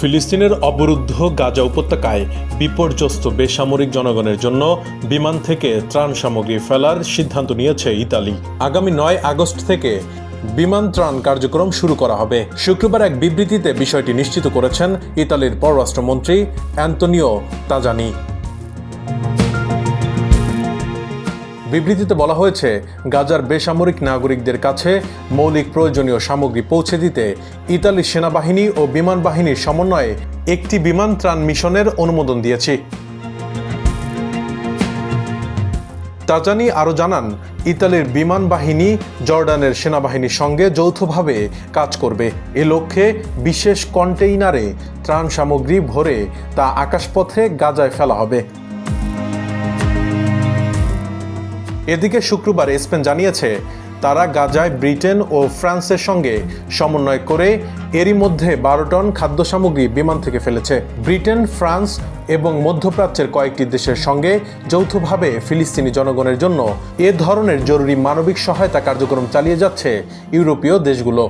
ফিলিস্তিনের অবরুদ্ধ গাজা উপত্যকায় বিপর্যস্ত বেসামরিক জনগণের জন্য বিমান থেকে ত্রাণ সামগ্রী ফেলার সিদ্ধান্ত নিয়েছে ইতালি। আগামী নয় আগস্ট থেকে বিমান ত্রাণ কার্যক্রম শুরু করা হবে। শুক্রবার এক বিবৃতিতে বিষয়টি নিশ্চিত করেছেন ইতালির পররাষ্ট্রমন্ত্রী অ্যান্তনিও তাজানি। বিবৃতিতে বলা হয়েছে, গাজার বেসামরিক নাগরিকদের কাছে মৌলিক প্রয়োজনীয় সামগ্রী পৌঁছে দিতে ইতালির সেনাবাহিনী ও বিমান বাহিনীর সমন্বয়ে একটি বিমান ত্রাণ মিশনের অনুমোদন দিয়েছি। তাজানি আরও জানান, ইতালির বিমান বাহিনী জর্ডানের সেনাবাহিনীর সঙ্গে যৌথভাবে কাজ করবে। এ লক্ষ্যে বিশেষ কন্টেইনারে ত্রাণ সামগ্রী ভরে তা আকাশপথে গাজায় ফেলা হবে। এদিকে শুক্রবার স্পেন জানিয়েছে, তারা গাজায় ব্রিটেন ও ফ্রান্সের সঙ্গে সমন্বয় করে এরই মধ্যে বারো টন খাদ্য সামগ্রী বিমান থেকে ফেলেছে। ব্রিটেন, ফ্রান্স এবং মধ্যপ্রাচ্যের কয়েকটি দেশের সঙ্গে যৌথভাবে ফিলিস্তিনি জনগণের জন্য এ ধরনের জরুরি মানবিক সহায়তা কার্যক্রম চালিয়ে যাচ্ছে ইউরোপীয় দেশগুলো।